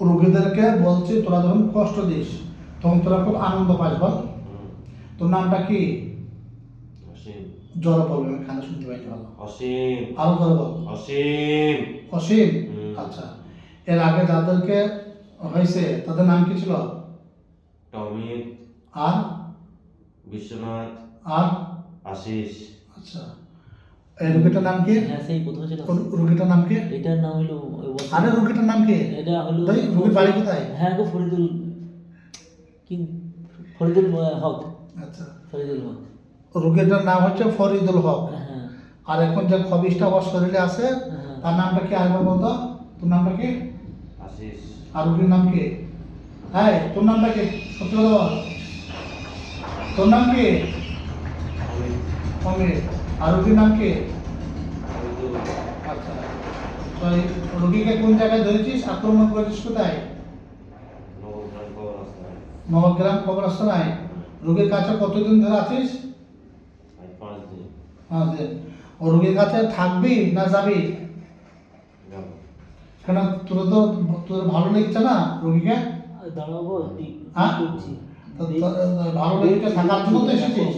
রোগীদেরকে বলছি তোরা যখন কষ্ট দিস তখন তোরা খুব আনন্দ পাস বল। তোর নামটা কি? জ্বর বলবে আমি খানা শুনতে পাইনি ভালো। অসীম। আরও জ্বর বল। অসীম। অসীম? আচ্ছা। এর আগে যাদেরকে হয়েছে তাদের নাম কি ছিল? টমিত। আর? বিশ্বনাথ। আর? আশিস। আচ্ছা। রোগীটার নাম কি? হ্যাঁ সেই প্রথমে যেটা রোগীটার নাম কি? এটার নাম হলো আরে রোগীটার নাম কি? এটা হলো তাই রোগীর বাড়ি কোথায়? হ্যাঁ গো ফরিদুল কি? ফরিদুল হক। আচ্ছা। ফরিদুল হক। রোগীটার নাম হচ্ছে ফরিদুল হক। হ্যাঁ আর এখন যে খবিসটা আমার শরীরে আছে হ্যাঁ তার নামটা কি আরেকবার বলতো তোর নামটা কি? আশিস। আর রোগীর নাম কি? হ্যাঁ তোর নামটা কি? সত্যি কথা বল। তোর নাম কি? অমিত। অমিত। আর রোগীর নাম কি আচ্ছা। তো রোগীকে কোন জায়গায় ধরেছিস? আক্রমণ করেছিস কোথায়? নবগ্রাম কবরস্থানায় রোগীর কাছে কতদিন ধরে আছিস? পাঁচ দিন। ও রোগীর কাছে থাকবি না যাবি? যাব। কেন? তোর তো তোর ভালো লেগেছে না রোগীকে? দাঁড়াবো হ্যাঁ? থাকার জন্য তো এসেছিস।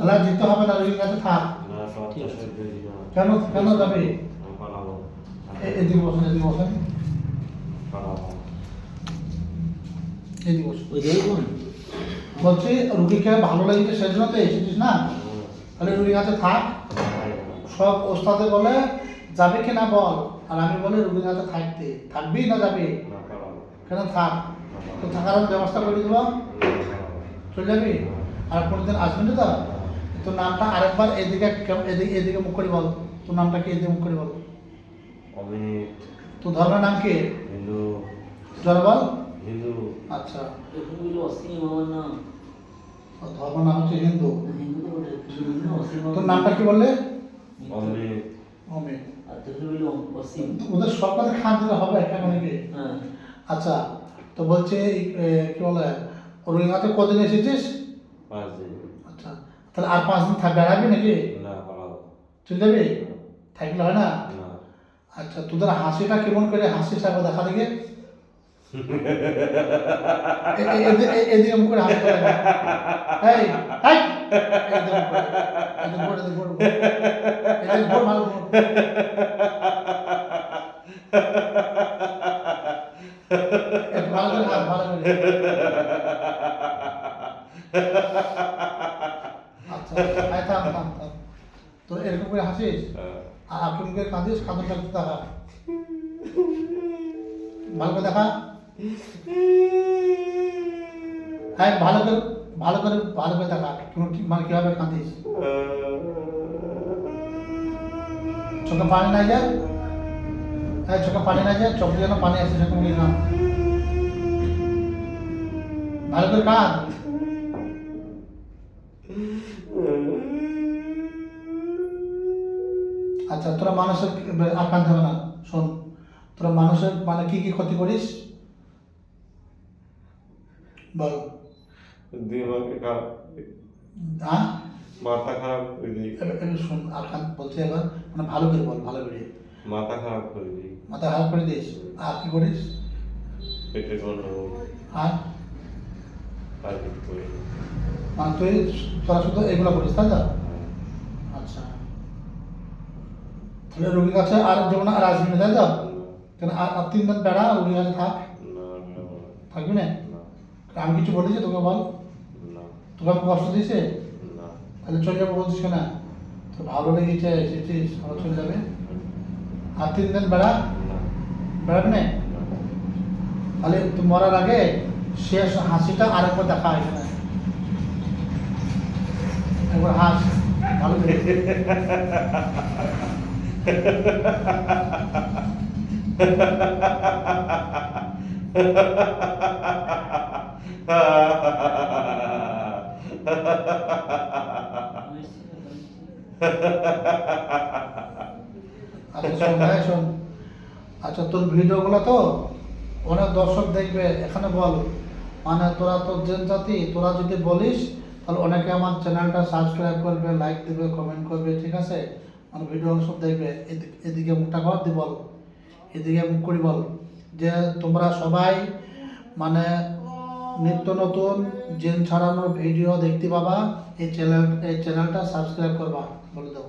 হ্যাঁ? যেতে হবে না রোগীর কাছে থাক। কেন কেন যাবে? এদিকে বসেন এদিকে বসেন বলছি রুগীকে ভালো লেগেছে সেজন্য তো এসেছিস না? তাহলে রুগীর কাছে থাক। পালাবো। সব ওস্তাদে বলে যাবে কি না বল। আর আমি বলি রুগীর কাছে থাকতে। থাকবি না যাবি? কেন থাক? তো থাকার ব্যবস্থা করে দেবো চলে যাবি? আর কোনোদিন আসবি না তো? তোর নামটা আরেকবার এদিকে এদিকে এদিকে মুখ করে বল। তোর নামটা কি এদিকে মুখ করে বল। অমিত। তোর ধর্মের নাম কি? হিন্দু। জোরে বল। হিন্দু। আচ্ছা। অসীম আমার নাম। ধর্ম নাম হচ্ছে হিন্দু। তোর নামটা কি বললে? অমিত। অমিত। আর তোর অসীম। ওদের সব কথা খান দিলে হবে কেন নাকি? হ্যাঁ। আচ্ছা। তো বলছে কি বলে রোহিঙ্গাতে কদিন এসেছিস? পাঁচ দিন। আচ্ছা তাহলে আর পাঁচ দিন থাকবে বেড়াবি নাকি? না চলে যাবি? থাকলে হয় না? আচ্ছা তোদের হাসিটা কেমন করে হাসিস একবার দেখা দেখে? এদিকে মুখ করে হাসতে লাগে এই এই এদিকে করে, এদিকে ঘোর, এদিকে ঘোর, ঘোর। এদিকে ঘোর, ভালো ঘোর। একটু ভালো করে করে। তোর এরকম করে হাসিস আর মুখে কাঁদিস ভালো করে দেখা হ্যাঁ ভালো করে ভালো করে ভালো করে দেখা মানে কীভাবে কাঁদিস চোখে পানি না যায় হ্যাঁ চোখে পানি না যায় চোখে যেন পানি আসে সেরকম লিখলাম ভালো করে কাঁদ আচ্ছা তোরা মানুষের আর কাঁদতে হবে না শোন। তোরা মানুষের মানে কি কি ক্ষতি করিস? বল। দিমাগে খারাপ। হ্যাঁ? মাথা খারাপ করে দিই। এবার শোন আর কান বলছে এবার মানে ভালো করে বল ভালো করে। মাথা খারাপ করে দিই। মাথা খারাপ করে দিস। আর কি করিস? পেটে গন্ডগোল। আর? আর কিছু মানে তুই তোরা শুধু এগুলো করিস তাই তো? আচ্ছা। তাহলে রোগীর কাছে আর আর আসবি না তাই তো? কেন আর আর তিন দিন বেড়া রোগীর কাছে থাক। থাকবি না? আমি কিছু বলেছি তোকে বল। কষ্ট দিয়েছে? তাহলে চলে যাব বলছিস না? তো ভালো লেগেছে এসেছিস চলে যাবে। আর তিন দিন বেড়া? বেড়াবি না। তাহলে তুই মরার আগে শেষ হাসিটা আরেকবার দেখা হয় না একবার হাস, ভালো আচ্ছা শোন আচ্ছা তোর ভিডিওগুলো তো অনেক দর্শক দেখবে, এখানে বল। মানে তোরা তো জেন জাতি, তোরা যদি বলিস, তাহলে অনেকে আমার চ্যানেলটা সাবস্ক্রাইব করবে লাইক দেবে কমেন্ট করবে, ঠিক আছে? মানে ভিডিও সব দেখবে, এদিকে মুখটা কর, দি বল। এদিকে মুখ করি বল। যে তোমরা সবাই মানে নিত্য নতুন জেন ছাড়ানোর ভিডিও দেখতে পাবা, এই চ্যানেল এই চ্যানেলটা সাবস্ক্রাইব করবা, বলে দাও।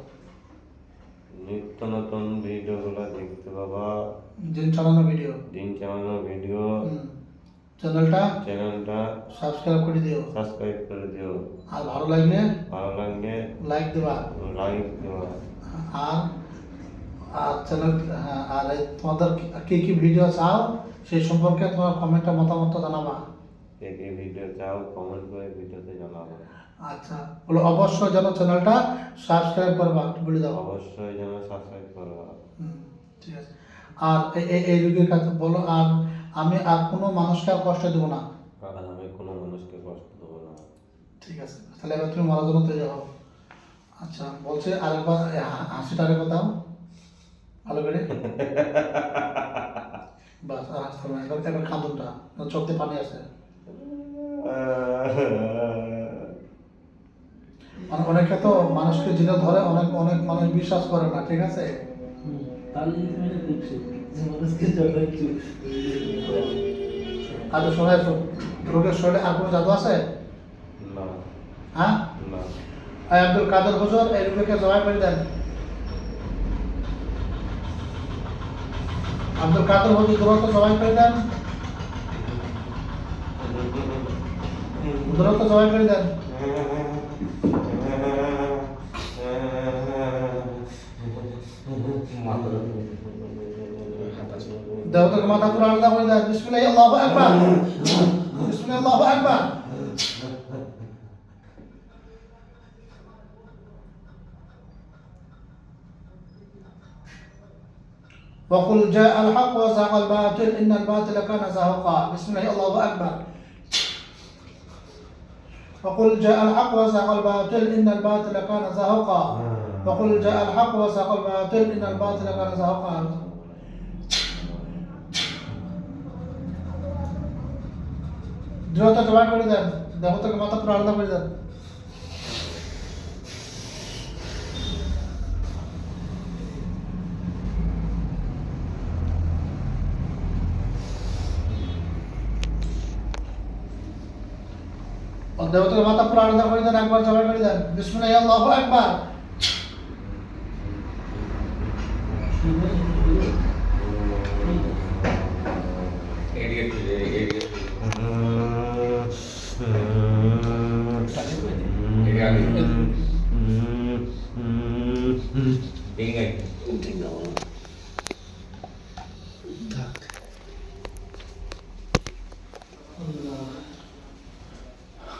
নিত্য নতুন ভিডিওগুলো দেখতে পাবা। দিন চালানো ভিডিও। দিন চালানো ভিডিও। চ্যানেলটা চ্যানেলটা সাবস্ক্রাইব করে দিও। সাবস্ক্রাইব করে দিও। আর ভালো লাগলে ভালো লাগলে লাইক দেবা। লাইক দেওয়া আর আর চ্যানেল আর তোমাদের কি কি ভিডিও চাও সেই সম্পর্কে তোমার কমেন্টে মতামত জানাবা। কে কে ভিডিও চাও কমেন্ট করে ভিডিওতে জানাব। আচ্ছা বলো অবশ্যই যেন চ্যানেলটা সাবস্ক্রাইব করবা বলে দাও। অবশ্যই যেন সাবস্ক্রাইব করবা। ঠিক আছে। আর এই- এই- রোগীর কাছে বলো আর আমি আর কোনো মানুষকে কষ্ট দেবো না। আর আমি কোনো মানুষকে কষ্ট দেবো না। ঠিক আছে তাহলে এবার তুমি মরার জন্য তৈরি হও। আচ্ছা বলছে আরেকবার হাসিটা আরেকবার দাও। ভালো করে। বাস আর হাসতে হবে। এবার এবার কাঁদনটা চোখ দিয়ে পানি আসে মানে অনেকে তো মানুষকে জিনে ধরে অনেক অনেক মানুষ বিশ্বাস করে না ঠিক আছে? আচ্ছা শোনা রোগের শরীরে আর কোনো জাদু আছে? হ্যাঁ? আব্দুল কাদের হুজুর এই রোগীকে জবাই করে দেন। আব্দুল কাদের হুজুর দ্রুত জবাই করে দেন। দ্রুত জবাই করে দেন। দেবতাকে মাথা পুরো আলাদা করে দেন বিসমিল্লাহ আল্লাহু আকবার বিসমিল্লাহ আল্লাহু আকবার وقل جاء الحق وزهق الباطل إن الباطل كان زهقا بسم الله الله أكبر وقل جاء الحق وزهق الباطل إن الباطل كان زهقا وقل جاء الحق وزهق الباطل إن الباطل كان زهقا দৃঢ়তা জমা করে দেন দেবতাকে মাথা পুরো আলাদা করে দেন দেবতাকে মাথা পুরো আলাদা করে দেন একবার জমা করে দেন। বিসমুল্লাহ আল্লাহু আকবার।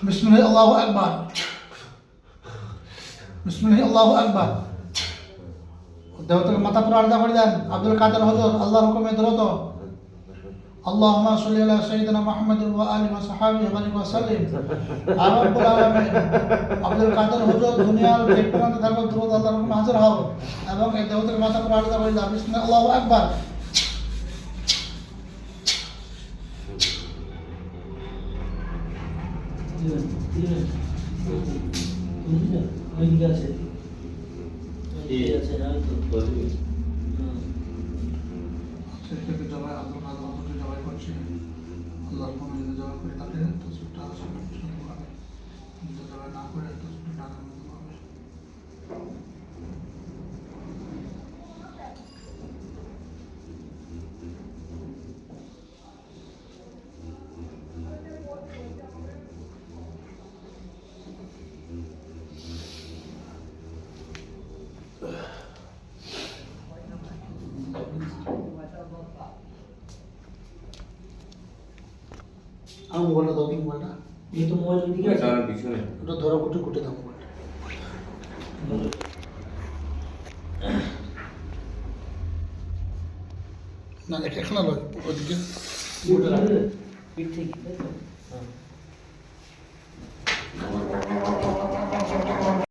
বিসমুল্লাহ আল্লাহু আকবার বিসমুল্লাহ আল্লাহু আকবার দেবতাকে মাথা পুরো আলাদা করে দেন আব্দুল কাদের হজর আল্লাহর হুকুমে দ্রুত اللهم صل على سيدنا محمد وآله وصحبه وبارك وسلم আর রব্বুল আলামিন আব্দুল কাদের হুজুর দুনিয়ার যে প্রান্তে থাকো দ্রুত আল্লাহর হুকুমে হাজির হও এবং এই দেবতাকে মাথা পুরো আলাদা করে দাও বিসমিল্লাহ আল্লাহু আকবার সেটাকে জবাই কাদের হুজুরকে জবাই করছি আল্লাহর যদি জবাই করে তাকে তো যদি জবাই না করে তো ডানার মধ্যে মোবাইলটা দাও কি মোবাইলটা এই তো মোবাইল আছে পিছনে। ওটা ধরো কুটে কুটে দাও মোবাইলটা। না এটা এখানে লয় ওদিকে। পিঠ থেকে